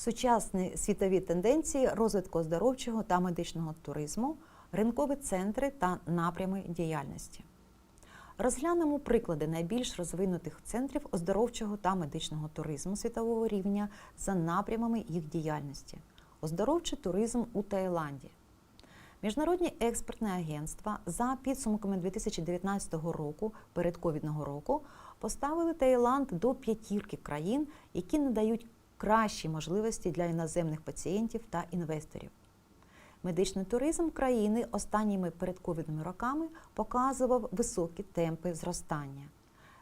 Сучасні світові тенденції розвитку оздоровчого та медичного туризму, ринкові центри та напрями діяльності. Розглянемо приклади найбільш розвинутих центрів оздоровчого та медичного туризму світового рівня за напрямами їх діяльності. Оздоровчий туризм у Таїланді. Міжнародні експертні агентства за підсумками 2019 року, передковідного року, поставили Таїланд до п'ятірки країн, які надають кращі можливості для іноземних пацієнтів та інвесторів. Медичний туризм країни останніми передковідними роками показував високі темпи зростання.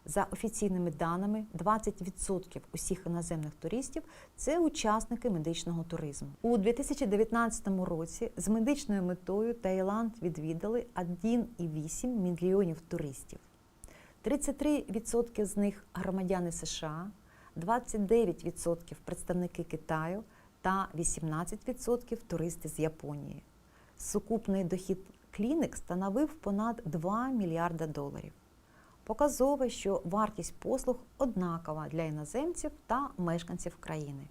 За офіційними даними, 20% усіх іноземних туристів це учасники медичного туризму. У 2019 році з медичною метою Таїланд відвідали 1,8 мільйонів туристів. 33% з них громадяни США, 29% представники Китаю та 18% туристи з Японії. Сукупний дохід клінік становив понад 2 мільярда доларів. Показово, що вартість послуг однакова для іноземців та мешканців країни.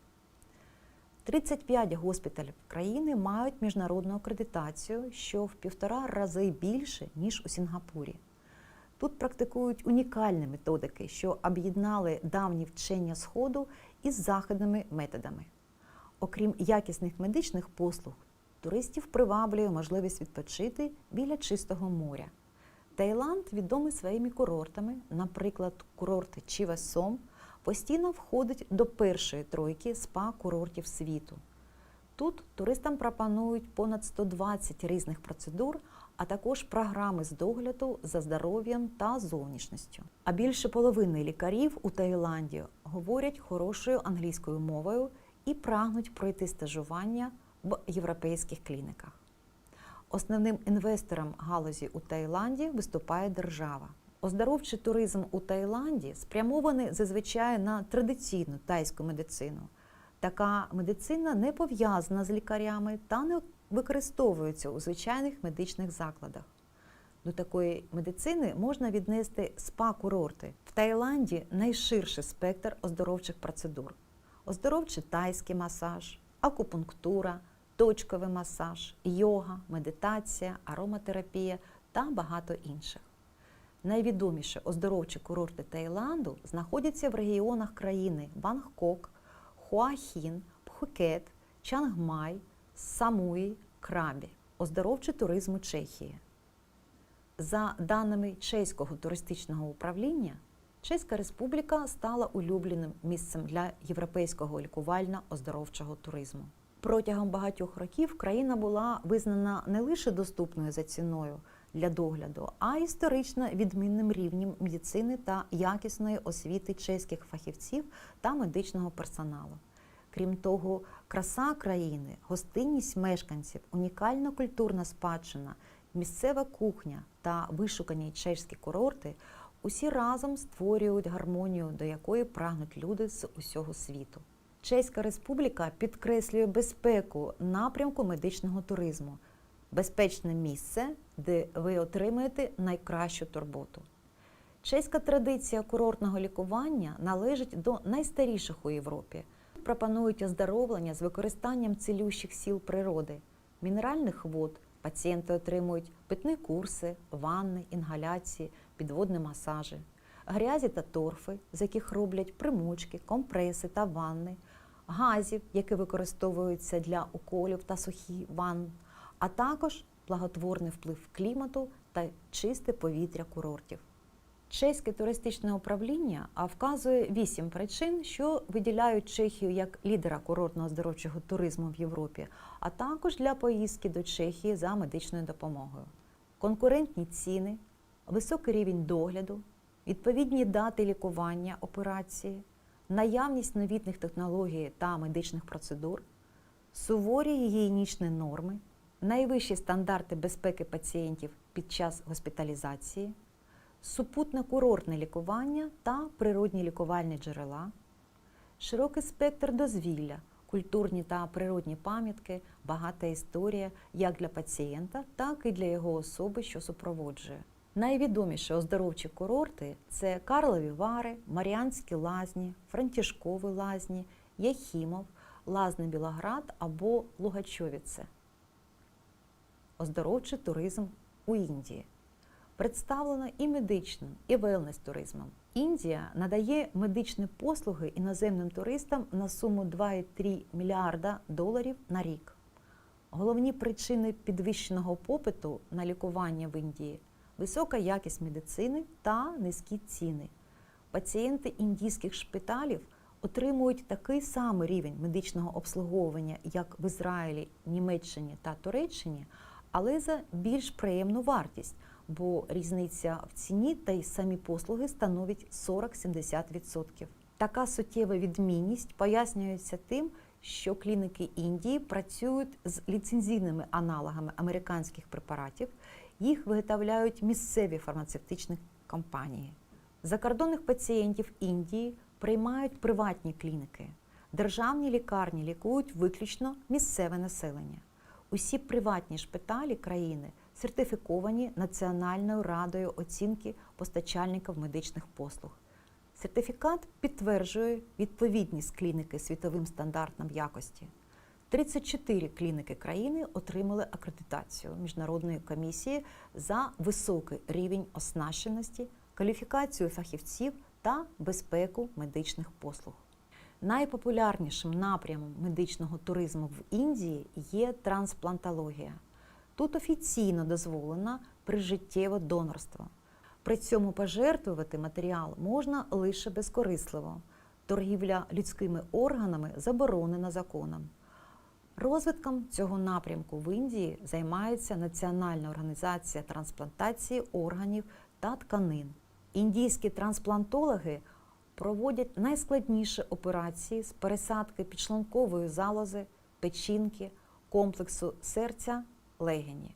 35 госпіталів країни мають міжнародну акредитацію, що в півтора рази більше, ніж у Сінгапурі. Тут практикують унікальні методики, що об'єднали давні вчення Сходу із західними методами. Окрім якісних медичних послуг, туристів приваблює можливість відпочити біля чистого моря. Таїланд відомий своїми курортами, наприклад, курорт Чіва Сом постійно входить до першої тройки спа-курортів світу. Тут туристам пропонують понад 120 різних процедур, а також програми з догляду за здоров'ям та зовнішністю. А більше половини лікарів у Таїланді говорять хорошою англійською мовою і прагнуть пройти стажування в європейських клініках. Основним інвестором галузі у Таїланді виступає держава. Оздоровчий туризм у Таїланді спрямований зазвичай на традиційну тайську медицину. Така медицина не пов'язана з лікарями та не використовується у звичайних медичних закладах. До такої медицини можна віднести спа-курорти. В Таїланді найширший спектр оздоровчих процедур: оздоровчий тайський масаж, акупунктура, точковий масаж, йога, медитація, ароматерапія та багато інших. Найвідоміші оздоровчі курорти Таїланду знаходяться в регіонах країни Бангкок, Хуахін, Пхукет, Чангмай, Самуї, Крабі, оздоровчий туризм Чехії. За даними Чеського туристичного управління, Чеська Республіка стала улюбленим місцем для європейського лікувально-оздоровчого туризму. Протягом багатьох років країна була визнана не лише доступною за ціною для догляду, а історично відмінним рівнем медицини та якісної освіти чеських фахівців та медичного персоналу. Крім того, краса країни, гостинність мешканців, унікальна культурна спадщина, місцева кухня та вишукані чеські курорти усі разом створюють гармонію, до якої прагнуть люди з усього світу. Чеська республіка підкреслює безпеку напрямку медичного туризму, безпечне місце, де ви отримаєте найкращу турботу. Чеська традиція курортного лікування належить до найстаріших у Європі. Пропонують оздоровлення з використанням цілющих сіл природи, мінеральних вод. Пацієнти отримують питні курси, ванни, інгаляції, підводні масажі, грязі та торфи, з яких роблять примочки, компреси та ванни, газів, які використовуються для уколів та сухі ванн, а також благотворний вплив клімату та чисте повітря курортів. Чеське туристичне управління вказує вісім причин, що виділяють Чехію як лідера курортно-оздоровчого туризму в Європі, а також для поїздки до Чехії за медичною допомогою. Конкурентні ціни, високий рівень догляду, відповідні дати лікування операції, наявність новітних технологій та медичних процедур, суворі гігієнічні норми, найвищі стандарти безпеки пацієнтів під час госпіталізації супутне курортне лікування та природні лікувальні джерела, широкий спектр дозвілля, культурні та природні пам'ятки, багата історія як для пацієнта, так і для його особи, що супроводжує. Найвідоміші оздоровчі курорти це Карлові Вари, Маріанські лазні, Франтішкові лазні, Яхімов, Лазний Білоград або Лугачовіце. Оздоровчий туризм у Індії. Представлено і медичним, і велнес туризмом. Індія надає медичні послуги іноземним туристам на суму 2,3 мільярда доларів на рік. Головні причини підвищеного попиту на лікування в Індії висока якість медицини та низькі ціни. Пацієнти індійських шпиталів отримують такий самий рівень медичного обслуговування, як в Ізраїлі, Німеччині та Туреччині, але за більш приємну вартість, бо різниця в ціні та й самі послуги становить 40-70%. Така суттєва відмінність пояснюється тим, що клініки Індії працюють з ліцензійними аналогами американських препаратів, їх виготовляють місцеві фармацевтичні компанії. Закордонних пацієнтів Індії приймають приватні клініки. Державні лікарні лікують виключно місцеве населення. Усі приватні шпиталі країни сертифіковані Національною радою оцінки постачальників медичних послуг. Сертифікат підтверджує відповідність клініки світовим стандартам якості. 34 клініки країни отримали акредитацію Міжнародної комісії за високий рівень оснащеності, кваліфікацію фахівців та безпеку медичних послуг. Найпопулярнішим напрямом медичного туризму в Індії є трансплантологія. Тут офіційно дозволено прижиттєве донорство. При цьому пожертвувати матеріал можна лише безкорисливо. Торгівля людськими органами заборонена законом. Розвитком цього напрямку в Індії займається Національна організація трансплантації органів та тканин. Індійські трансплантологи проводять найскладніші операції з пересадки підшлункової залози, печінки, комплексу серця, легені.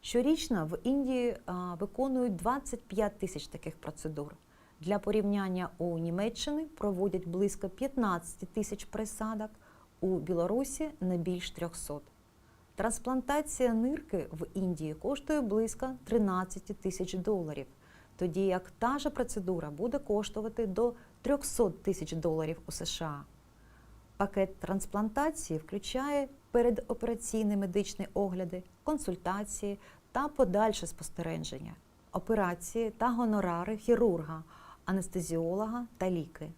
Щорічно в Індії виконують 25 тисяч таких процедур. Для порівняння у Німеччині проводять близько 15 тисяч пересадок, у Білорусі не більш 300. Трансплантація нирки в Індії коштує близько 13 тисяч доларів, тоді як та ж процедура буде коштувати до 300 тисяч доларів у США. Пакет трансплантації включає передопераційні медичні огляди, консультації та подальше спостереження, операції та гонорари хірурга, анестезіолога та ліки.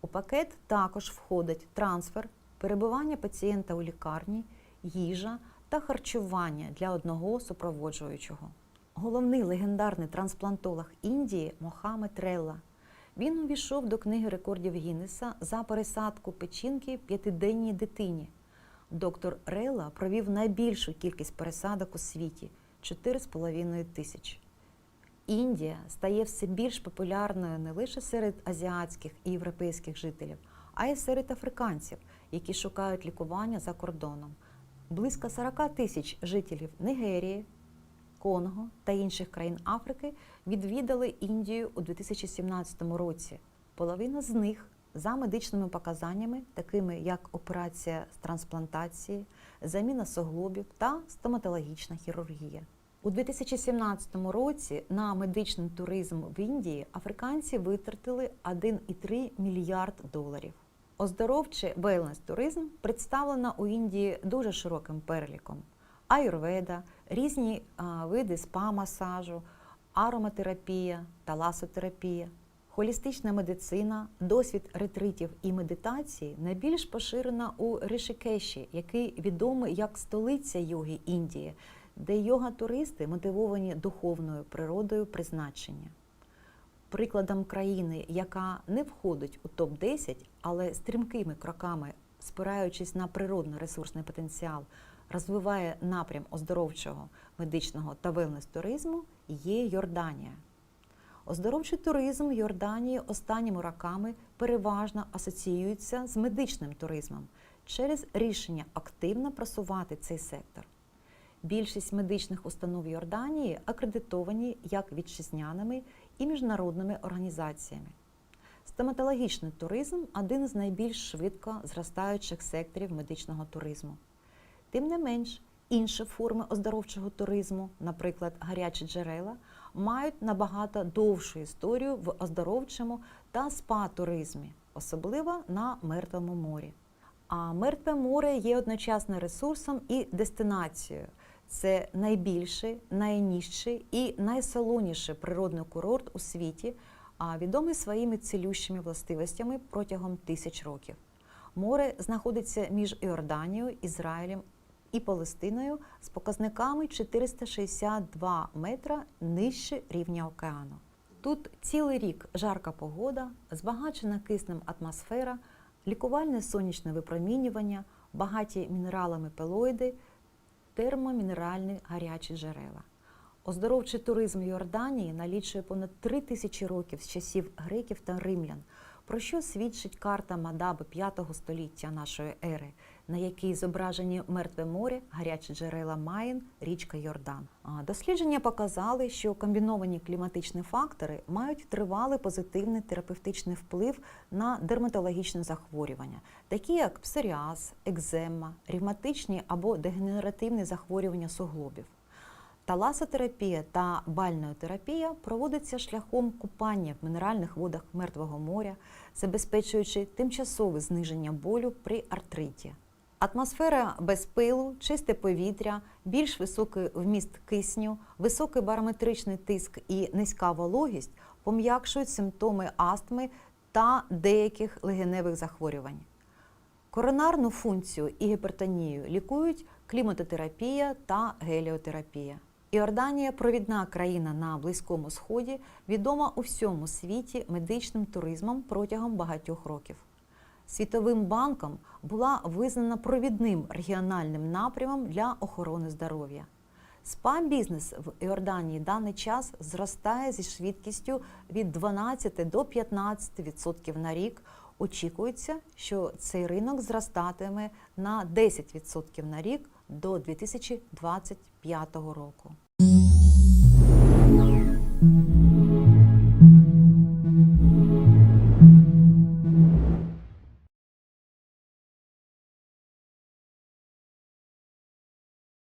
У пакет також входить трансфер, перебування пацієнта у лікарні, їжа та харчування для одного супроводжуючого. Головний легендарний трансплантолог Індії Мохамед Релла. Він увійшов до книги рекордів Гіннеса за пересадку печінки п'ятиденній дитині. Доктор Релла провів найбільшу кількість пересадок у світі 4,5 тисяч. Індія стає все більш популярною не лише серед азіатських і європейських жителів, а й серед африканців, які шукають лікування за кордоном. Близько 40 тисяч жителів Нігерії, Конго та інших країн Африки відвідали Індію у 2017 році. Половина з них за медичними показаннями, такими як операція з трансплантації, заміна суглобів та стоматологічна хірургія. У 2017 році на медичний туризм в Індії африканці витратили 1,3 мільярд доларів. Оздоровчий велнес туризм представлено у Індії дуже широким переліком: аюрведа, різні види спа-масажу, ароматерапія, таласотерапія, холістична медицина, досвід ретритів і медитації найбільш поширена у Ришикеші, який відомий як столиця йоги Індії, де йога-туристи мотивовані духовною природою призначення. Прикладом країни, яка не входить у топ-10, але стрімкими кроками, спираючись на природно-ресурсний потенціал, розвиває напрям оздоровчого медичного та велнес туризму, є Йорданія. Оздоровчий туризм Йорданії останніми роками переважно асоціюється з медичним туризмом через рішення активно просувати цей сектор. Більшість медичних установ Йорданії акредитовані як вітчизняними і міжнародними організаціями. Стоматологічний туризм один з найбільш швидко зростаючих секторів медичного туризму. Тим не менш, інші форми оздоровчого туризму, наприклад, гарячі джерела, мають набагато довшу історію в оздоровчому та спа-туризмі, особливо на Мертвому морі. А Мертве море є одночасно ресурсом і дестинацією. Це найбільший, найнижчий і найсолоніший природний курорт у світі, а відомий своїми цілющими властивостями протягом тисяч років. Море знаходиться між Іорданією, Ізраїлем і Палестиною з показниками 462 метра нижче рівня океану. Тут цілий рік жарка погода, збагачена киснем атмосфера, лікувальне сонячне випромінювання, багаті мінералами пелоїди, термомінеральні гарячі джерела. Оздоровчий туризм Йорданії налічує понад три тисячі років з часів греків та римлян, про що свідчить карта Мадаби V століття нашої ери, на якій зображені мертве море, гарячі джерела Маїн, річка Йордан. Дослідження показали, що комбіновані кліматичні фактори мають тривалий позитивний терапевтичний вплив на дерматологічні захворювання, такі як псоріаз, екзема, ревматичні або дегенеративні захворювання суглобів. Таласотерапія та бальнеотерапія проводиться шляхом купання в мінеральних водах Мертвого моря, забезпечуючи тимчасове зниження болю при артриті. Атмосфера без пилу, чисте повітря, більш високий вміст кисню, високий барометричний тиск і низька вологість пом'якшують симптоми астми та деяких легеневих захворювань. Коронарну функцію і гіпертонію лікують кліматотерапія та геліотерапія. Іорданія провідна країна на Близькому Сході, відома у всьому світі медичним туризмом протягом багатьох років. Світовим банком була визнана провідним регіональним напрямом для охорони здоров'я. СПА-бізнес в Іорданії даний час зростає зі швидкістю від 12 до 15% на рік. Очікується, що цей ринок зростатиме на 10% на рік до 2025 року.